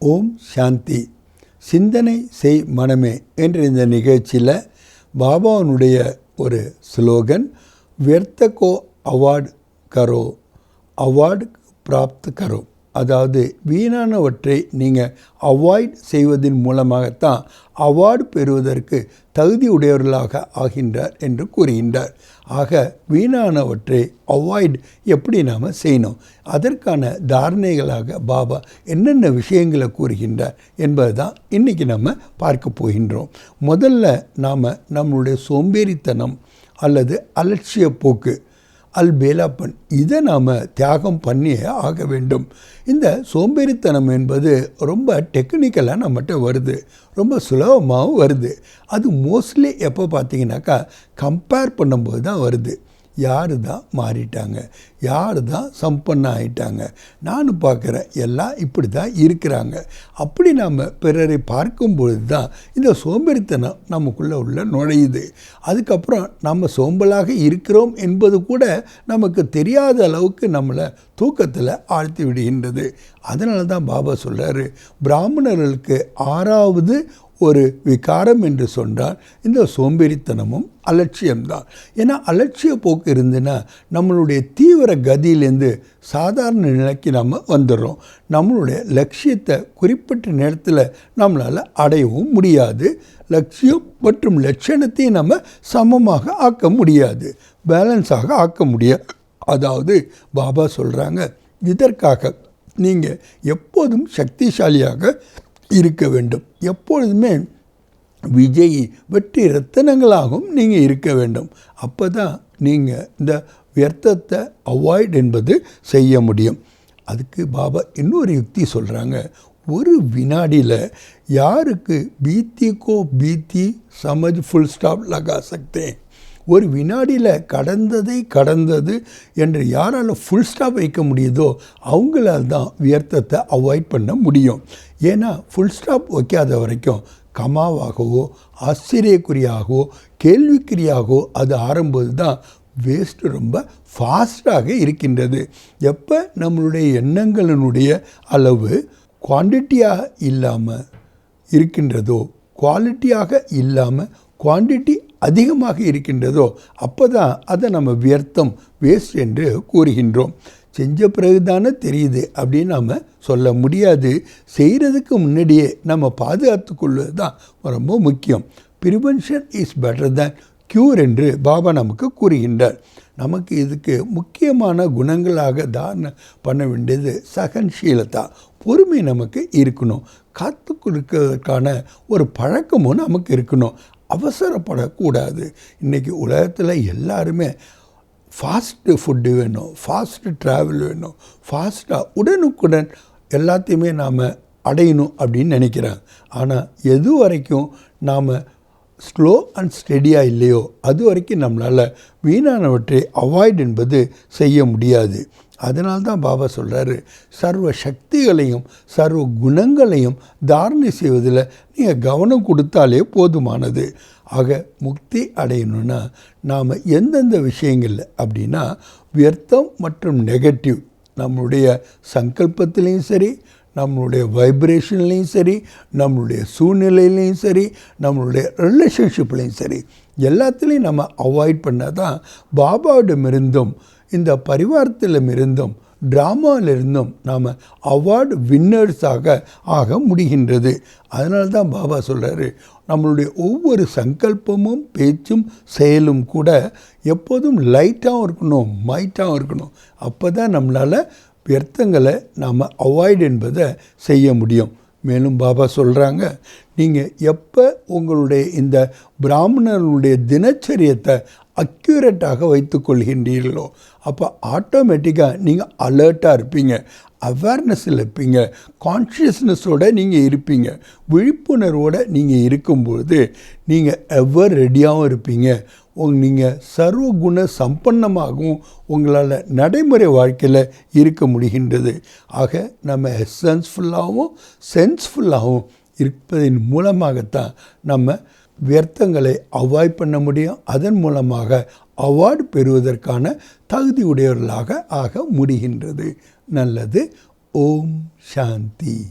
ஓம் சாந்தி சிந்தனை செய் மனமே என்ற இந்த நிகழ்ச்சியில் பாபாவனுடைய ஒரு ஸ்லோகன் व्यर्थको அவார்டு கரோ அவார்டு பிராப்த் கரோ அதாவது வீணானவற்றை நீங்கள் அவாய்ட் செய்வதன் மூலமாகத்தான் அவார்டு பெறுவதற்கு தகுதி உடையவர்களாக ஆகின்றார் என்று கூறுகின்றார். ஆக வீணானவற்றை அவாய்ட் எப்படி நாம் செய்யணும்? அதற்கான தாரணைகளாக பாபா என்னென்ன விஷயங்களை கூறுகின்றார் என்பது தான் இன்றைக்கி நம்ம பார்க்க போகின்றோம். முதல்ல நாம் நம்மளுடைய சோம்பேறித்தனம் அல்லது அலட்சிய போக்கு அல் பேலாப்பன் இதை நாம் தியாகம் பண்ணியே ஆக வேண்டும். இந்த சோம்பேறித்தனம் என்பது ரொம்ப டெக்னிக்கலாக நம்மகிட்ட வருது. ரொம்ப சுலபமாகவும் வருது. அது மோஸ்ட்லி எப்போ பார்த்தீங்கன்னாக்கா கம்பேர் பண்ணும்போது தான் வருது. யார் தான் மாறிட்டாங்க? யார் தான் சம்பன்ன ஆயிட்டாங்க நானும் பார்க்குறேன் எல்லாம் இப்படி தான் இருக்கிறாங்க. அப்படி நாம் பிறரை பார்க்கும்பொழுது தான் இந்த சோம்பேறித்தனம் நமக்குள்ளே உள்ள நுழையுது. அதுக்கப்புறம் நம்ம சோம்பலாக இருக்கிறோம் என்பது கூட நமக்கு தெரியாத அளவுக்கு நம்மளை தூக்கத்தில் ஆழ்த்தி விடுகின்றது. அதனால தான் பாபா சொல்கிறாரு பிராமணர்களுக்கு ஆறாவது ஒரு விகாரம் என்று சொன்னால் இந்த சோம்பேறித்தனமும் அலட்சியம்தான். ஏன்னா அலட்சிய போக்கு இருந்துன்னா நம்மளுடைய தீவிர கதியிலேருந்து சாதாரண நிலைக்கு நம்ம வந்துடுறோம். நம்மளுடைய லட்சியத்தை குறிப்பிட்ட நேரத்தில் நம்மளால் அடையவும் முடியாது. லட்சியம் மற்றும் லட்சணத்தையும் நம்ம சமமாக ஆக்க முடியாது. பேலன்ஸாக ஆக்க முடியாது. அதாவது பாபா சொல்கிறாங்க இதற்காக நீங்கள் எப்போதும் சக்திசாலியாக இருக்க வேண்டும். எப்பொழுதுமே விஜய் வெற்றி ரத்தனங்களாகவும் நீங்கள் இருக்க வேண்டும். அப்போ தான் நீங்கள் இந்த வியர்த்தத்தை அவாய்ட் என்பது செய்ய முடியும். அதுக்கு பாபா இன்னொரு யுக்தி சொல்கிறாங்க ஒரு வினாடியில் யாருக்கு பீத்திக்கோ பீத்தி சமஜ் ஃபுல் ஸ்டாப் லகா சக்தேன் ஒரு வினாடியில் கடந்ததை கடந்தது என்று யாரால் ஃபுல் ஸ்டாப் வைக்க முடியுதோ அவங்களால் தான் வியர்த்தத்தை அவாய்ட் பண்ண முடியும். ஏன்னா ஃபுல் ஸ்டாப் வைக்காத வரைக்கும் கமாவாகவோ ஆச்சரியக்குறியாகவோ கேள்விக்குறியாகவோ அது ஆரம்பது தான் வேஸ்ட்டு ரொம்ப ஃபாஸ்டாக இருக்கின்றது. எப்போ? நம்மளுடைய எண்ணங்களினுடைய அளவு குவான்டிட்டியாக இல்லாமல் இருக்கின்றதோ குவாலிட்டியாக இல்லாமல் குவான்டிட்டி அதிகமாக இருக்கின்றதோ அப்போ தான் அதை நம்ம வியர்த்தம் வேஸ்ட் என்று கூறுகின்றோம். செஞ்ச பிறகு தானே தெரியுது அப்படின்னு நாம் சொல்ல முடியாது. செய்கிறதுக்கு முன்னாடியே நம்ம பாதுகாத்து கொள்வது தான் ரொம்ப முக்கியம். Prevention is better than cure என்று பாபா நமக்கு கூறுகின்றார். நமக்கு இதுக்கு முக்கியமான குணங்களாக தாரண பண்ண வேண்டியது சகன்ஷீலதா. பொறுமை நமக்கு இருக்கணும். காத்து கொடுக்கறதுக்கான ஒரு பழக்கமும் நமக்கு இருக்கணும். அவசரப்படக்கூடாது. இன்றைக்கி உலகத்தில் எல்லாருமே ஃபாஸ்ட்டு ஃபுட்டு வேணும் ஃபாஸ்ட்டு ட்ராவல் வேணும் ஃபாஸ்ட்டாக உடனுக்குடன் எல்லாத்தையுமே நாம் அடையணும் அப்படின்னு நினைக்கிறாங்க. ஆனால் எது வரைக்கும் நாம் ஸ்லோ அண்ட் ஸ்டெடியாக இல்லையோ அது வரைக்கும் நம்மளால் வீணானவற்றை அவாய்ட் என்பது செய்ய முடியாது. அதனால்தான் பாபா சொல்கிறாரு சர்வ சக்திகளையும் சர்வ குணங்களையும் தாரணை செய்வதில் நீங்கள் கவனம் கொடுத்தாலே போதுமானது. ஆக முக்தி அடையணும்னா நாம் எந்தெந்த விஷயங்கள் அப்படின்னா வியர்த்தம் மற்றும் நெகட்டிவ் நம்மளுடைய சங்கல்பத்திலையும் சரி நம்மளுடைய வைப்ரேஷன்லேயும் சரி நம்மளுடைய சூழ்நிலையிலையும் சரி நம்மளுடைய ரிலேஷன்ஷிப்லேயும் சரி எல்லாத்துலேயும் நம்ம அவாய்ட் பண்ணால் தான் பாபாவிடமிருந்தும் இந்த பரிவாரத்திலிருந்தும் ட்ராமாவிலிருந்தும் நாம் அவார்டு வின்னர்ஸாக ஆக முடிகின்றது. அதனால தான் பாபா சொல்கிறாரு நம்மளுடைய ஒவ்வொரு சங்கல்பமும் பேச்சும் செயலும் கூட எப்போதும் லைட்டாகவும் இருக்கணும் மைட்டாகவும் இருக்கணும். அப்போ தான் நம்மளால் வியர்த்தங்களை நாம் அவாய்ட் என்பதை செய்ய முடியும். மேலும் பாபா சொல்கிறாங்க நீங்கள் எப்போ உங்களுடைய இந்த பிராமணர்களுடைய தினச்சரியத்தை அக்யூரேட்டாக வைத்து கொள்கின்றீர்களோ அப்போ ஆட்டோமேட்டிக்காக நீங்கள் அலர்ட்டாக இருப்பீங்க அவேர்னஸில் இருப்பீங்க கான்ஷியஸ்னஸோடு நீங்கள் இருப்பீங்க விழிப்புணர்வோடு நீங்கள் இருக்கும்பொழுது நீங்கள் எவர் ரெடியாகவும் இருப்பீங்க. உங் நீங்கள் சர்வகுண சம்பன்னமாகவும் உங்களால் நடைமுறை வாழ்க்கையில் இருக்க முடிகின்றது. ஆக நம்ம எசன்ஸ்ஃபுல்லாகவும் சென்ஸ்ஃபுல்லாகவும் இருப்பதன் மூலமாகத்தான் நம்ம வியர்த்தங்களை அவாய்ட் பண்ண முடியும். அதன் மூலமாக அவார்டு பெறுவதற்கான தகுதி உடையவர்களாக ஆக முடிகின்றது. நல்லது. ஓம் சாந்தி.